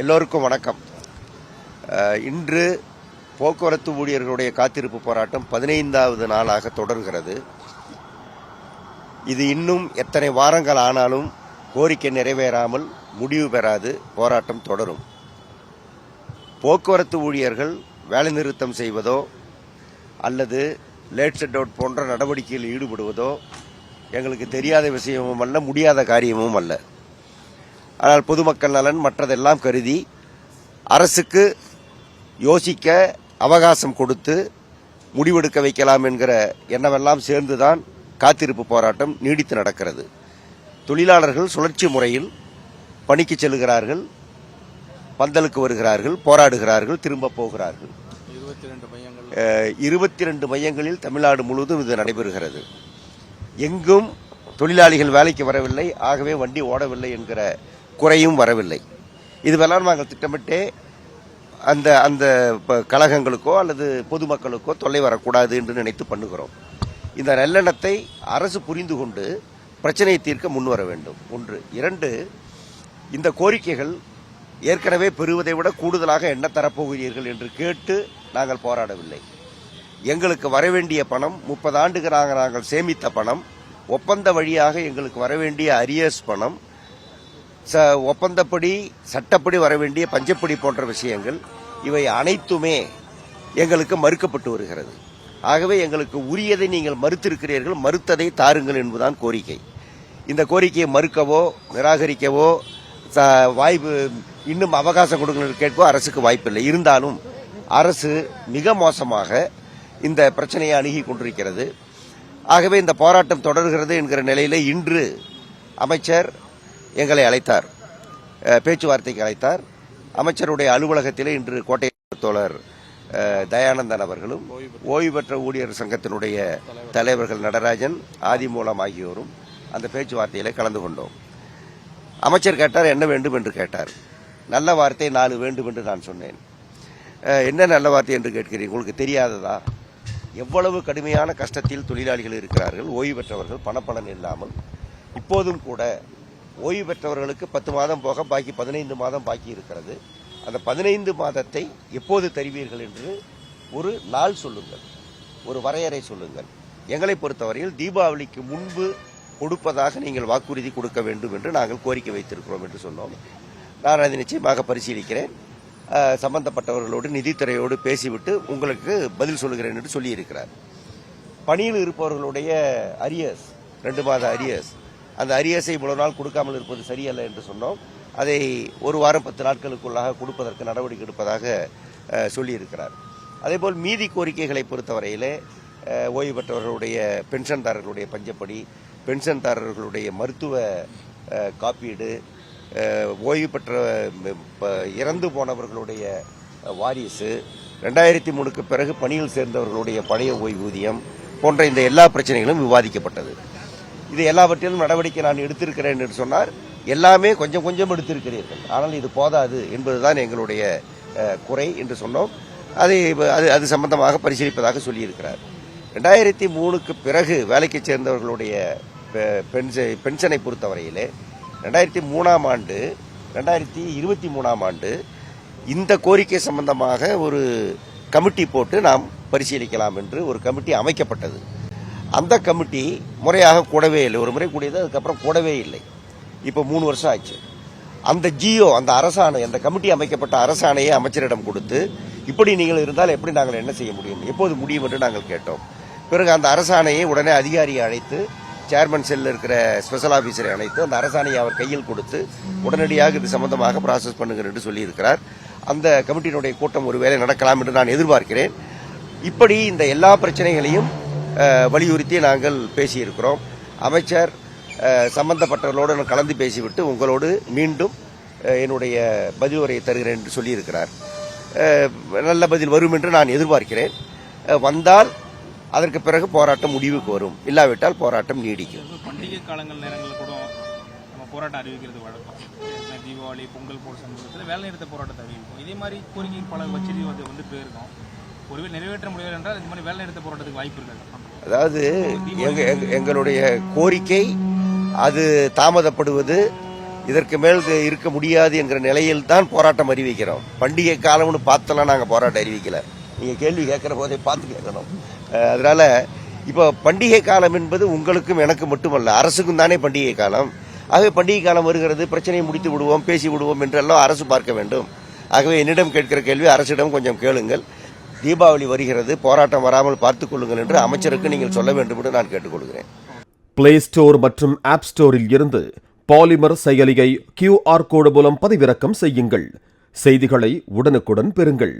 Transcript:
எல்லோருக்கும் வணக்கம். இன்று போக்குவரத்து ஊழியர்களுடைய காத்திருப்பு போராட்டம் பதினைந்தாவது நாளாக தொடர்கிறது. இது இன்னும் எத்தனை வாரங்கள் ஆனாலும் கோரிக்கை நிறைவேறாமல் முடிவு பெறாது போராட்டம் தொடரும். போக்குவரத்து ஊழியர்கள் வேலைநிறுத்தம் செய்வதோ அல்லது லேட் செட் அவுட் போன்ற நடவடிக்கையில் ஈடுபடுவதோ எங்களுக்கு தெரியாத விஷயமும் அல்ல முடியாத காரியமும் அல்ல. ஆனால் பொதுமக்கள் நலன் மற்றதெல்லாம் கருதி அரசுக்கு யோசிக்க அவகாசம் கொடுத்து முடிவெடுக்க வைக்கலாம் என்கிற எண்ணமெல்லாம் சேர்ந்துதான் காத்திருப்பு போராட்டம் நீடித்து நடக்கிறது. தொழிலாளர்கள் சுழற்சி முறையில் பணிக்கு செல்கிறார்கள் பந்தலுக்கு வருகிறார்கள் போராடுகிறார்கள் திரும்ப போகிறார்கள். இருபத்தி ரெண்டு மையங்கள். இருபத்தி ரெண்டு மையங்களில் தமிழ்நாடு முழுவதும் இது நடைபெறுகிறது. எங்கும் தொழிலாளிகள் வேலைக்கு வரவில்லை ஆகவே வண்டி ஓடவில்லை என்கிற குறையும் வரவில்லை. இதுவெல்லாம் நாங்கள் திட்டமிட்டே அந்த அந்த ப- கழகங்களுக்கோ அல்லது பொதுமக்களுக்கோ தொல்லை வரக்கூடாது என்று நினைத்து பண்ணுகிறோம். இந்த நல்லெண்ணத்தை அரசு புரிந்து கொண்டு பிரச்சனையை தீர்க்க முன்வர வேண்டும். ஒன்று. இரண்டு இந்த கோரிக்கைகள் ஏற்கனவே பெறுவதை விட கூடுதலாக என்ன தரப்போகிறீர்கள் என்று கேட்டு நாங்கள் போராடவில்லை. எங்களுக்கு வரவேண்டிய பணம் முப்பது ஆண்டுகளாக நாங்கள் சேமித்த பணம் ஒப்பந்த வழியாக எங்களுக்கு வரவேண்டிய அரியர்ஸ் பணம் ச ஒப்பந்தப்படி சட்டப்படி வரவேண்டிய பஞ்சப்படி போன்ற விஷயங்கள் இவை அனைத்துமே எங்களுக்கு மறுக்கப்பட்டு வருகிறது. ஆகவே எங்களுக்கு உரியதை நீங்கள் மறுத்திருக்கிறீர்கள் மறுத்ததை தாருங்கள் என்பதுதான் கோரிக்கை. இந்த கோரிக்கையை மறுக்கவோ நிராகரிக்கவோ வாய்ப்பு இன்னும் அவகாசம் கொடுக்கணும் கேட்கவோ அரசுக்கு வாய்ப்பில்லை. இருந்தாலும் அரசு மிக மோசமாக இந்த பிரச்சனையை அணுகி கொண்டிருக்கிறது. ஆகவே இந்த போராட்டம் தொடர்கிறது என்கிற நிலையில் இன்று அமைச்சர் எங்களை அழைத்தார். பேச்சுவார்த்தைக்கு அழைத்தார். அமைச்சருடைய அலுவலகத்திலே இன்று கோட்டை தோழர் தயானந்தன் அவர்களும் ஓய்வு பெற்ற ஊழியர் சங்கத்தினுடைய தலைவர்கள் நடராஜன் ஆதிமூலம் ஆகியோரும் அந்த பேச்சுவார்த்தையில் கலந்து கொண்டோம். அமைச்சர் கேட்டார் என்ன வேண்டும்? என்று கேட்டார். நல்ல வார்த்தை நாலு வேண்டும் என்று நான் சொன்னேன். என்ன நல்ல வார்த்தை என்று கேட்கிறேன் உங்களுக்கு தெரியாததா? எவ்வளவு கடுமையான கஷ்டத்தில் தொழிலாளிகள் இருக்கிறார்கள் ஓய்வு பெற்றவர்கள் பணப்பலன் இல்லாமல் இப்போதும் கூட ஓய்வு பெற்றவர்களுக்கு பத்து மாதம் போக பாக்கி பதினைந்து மாதம் பாக்கி இருக்கிறது. அந்த பதினைந்து மாதத்தை எப்போது தருவீர்கள் என்று ஒரு நாள் சொல்லுங்கள். ஒரு வரையறை சொல்லுங்கள். எங்களை பொறுத்தவரையில் தீபாவளிக்கு முன்பு கொடுப்பதாக நீங்கள் வாக்குறுதி கொடுக்க வேண்டும் என்று நாங்கள் கோரிக்கை வைத்திருக்கிறோம் என்று சொன்னோம். நான் அதை நிச்சயமாக பரிசீலிக்கிறேன். சம்பந்தப்பட்டவர்களோடு நிதித்துறையோடு பேசிவிட்டு உங்களுக்கு பதில் சொல்லுகிறேன் என்று சொல்லியிருக்கிறார். பணியில் இருப்பவர்களுடைய அரியர்ஸ் ரெண்டு மாத அரியர்ஸ் அந்த அரியர்ஸை இவ்வளவு நாள் கொடுக்காமல் இருப்பது சரியல்ல என்று சொன்னோம். அதை ஒரு வாரம் பத்து நாட்களுக்குள்ளாக கொடுப்பதற்கு நடவடிக்கை எடுப்பதாக சொல்லியிருக்கிறார். அதேபோல் மீதி கோரிக்கைகளை பொறுத்தவரையிலே ஓய்வு பெற்றவர்களுடைய பென்ஷன்தாரர்களுடைய பஞ்சப்படி பென்ஷன்தாரர்களுடைய மருத்துவ காப்பீடு ஓய்வு பெற்ற ப- இறந்து போனவர்களுடைய வாரிசு ரெண்டாயிரத்தி மூணுக்கு பிறகு பணியில் சேர்ந்தவர்களுடைய பழைய ஓய்வூதியம் போன்ற இந்த எல்லா பிரச்சனைகளும் விவாதிக்கப்பட்டது. இது எல்லாவற்றிலும் நடவடிக்கை நான் எடுத்திருக்கிறேன் என்று சொன்னார். எல்லாமே கொஞ்சம் கொஞ்சம் எடுத்திருக்கிறீர்கள். ஆனால் இது போதாது என்பதுதான் எங்களுடைய குறை என்று சொன்னோம். அதை அது அது சம்பந்தமாக பரிசீலிப்பதாக சொல்லியிருக்கிறார். ரெண்டாயிரத்தி மூணுக்கு பிறகு வேலைக்கு சேர்ந்தவர்களுடைய பெ- பென்ஷனை பொறுத்தவரையிலே ரெண்டாயிரத்தி மூணாம் ஆண்டு ரெண்டாயிரத்தி இருபத்தி மூணாம் ஆண்டு இந்த கோரிக்கை சம்பந்தமாக ஒரு கமிட்டி போட்டு நாம் பரிசீலிக்கலாம் என்று ஒரு கமிட்டி அமைக்கப்பட்டது. அந்த கமிட்டி முறையாக கூடவே இல்லை. ஒரு முறை கூடியது அதுக்கப்புறம் கூடவே இல்லை. இப்போ மூணு வருஷம் ஆச்சு. அந்த ஜியோ அந்த அரசாணை அந்த கமிட்டி அமைக்கப்பட்ட அரசாணையை அமைச்சரிடம் கொடுத்து இப்படி நீங்கள் இருந்தால் எப்படி நாங்கள் என்ன செய்ய முடியும்? எப்போது முடியும் என்று நாங்கள் கேட்டோம். பிறகு அந்த அரசாணையை உடனே அதிகாரியை அழைத்து சேர்மன் செல்ல இருக்கிற ஸ்பெஷல் ஆபீசரை அழைத்து அந்த அரசாணையை அவர் கையில் கொடுத்து உடனடியாக இது சம்பந்தமாக ப்ராசஸ் பண்ணுங்கள் என்று சொல்லியிருக்கிறார். அந்த கமிட்டியினுடைய கூட்டம் ஒருவேளை நடக்கலாம் என்று நான் எதிர்பார்க்கிறேன். இப்படி இந்த எல்லா பிரச்சனைகளையும் வலியுறுத்தி நாங்கள் பேசியிருக்கிறோம். அமைச்சர் சம்பந்தப்பட்டவர்களோடு கலந்து பேசிவிட்டு உங்களோடு மீண்டும் என்னுடைய பதில் உரையை தருகிறேன் என்று சொல்லியிருக்கிறார். நல்ல பதில் வரும் என்று நான் எதிர்பார்க்கிறேன். வந்தால் அதற்கு பிறகு போராட்டம் முடிவுக்கு வரும். இல்லாவிட்டால் போராட்டம் நீடிக்கும். பண்டிகை காலங்கள் நேரங்களில் கூட நம்ம போராட்டம் அறிவிக்கிறது வழக்கம். தீபாவளி பொங்கல் போன்ற சமயத்தில் வேலை நிறுத்த போராட்டத்தை அறிவிப்போம். இதே மாதிரி கோரிக்கை பல வச்சு வந்து போயிருக்கோம். ஒருவேளை நிறைவேற்ற முடியவில்லை என்றால் இது மாதிரி வேலை நிறுத்த போராட்டத்துக்கு வாய்ப்பு இருக்காது. அதாவது எங்க- எங்க- எங்களுடைய கோரிக்கை அது தாமதப்படுவது இதற்கு மேல் இருக்க முடியாது என்கிற நிலையில் தான் போராட்டம் அறிவிக்கிறோம். பண்டிகை காலம்னு பார்த்தெல்லாம் நாங்கள் போராட்டம் அறிவிக்கல. நீங்கள் கேள்வி கேட்குற போதே பார்த்து கேட்கணும். அதனால இப்போ பண்டிகை காலம் என்பது உங்களுக்கும் எனக்கும் மட்டுமல்ல அரசுக்கும் தானே பண்டிகை காலம். ஆகவே பண்டிகை காலம் வருகிறது பிரச்சனையை முடித்து விடுவோம் பேசி விடுவோம் என்றெல்லாம் அரசு பார்க்க வேண்டும். ஆகவே என்னிடம் கேட்கிற கேள்வி அரசிடம் கொஞ்சம் கேளுங்கள். தீபாவளி வருகிறது போராட்டம் வராமல் பார்த்துக் கொள்ளுங்கள் என்று அமைச்சருக்கு நீங்கள் சொல்ல வேண்டும் என்று நான் கேட்டுக்கொள்கிறேன். பிளே ஸ்டோர் மற்றும் ஆப் ஸ்டோரில் இருந்து பாலிமர் செயலியை கியூஆர் கோடு மூலம் பதிவிறக்கம் செய்யுங்கள். செய்திகளை உடனுக்குடன் பெறுங்கள்.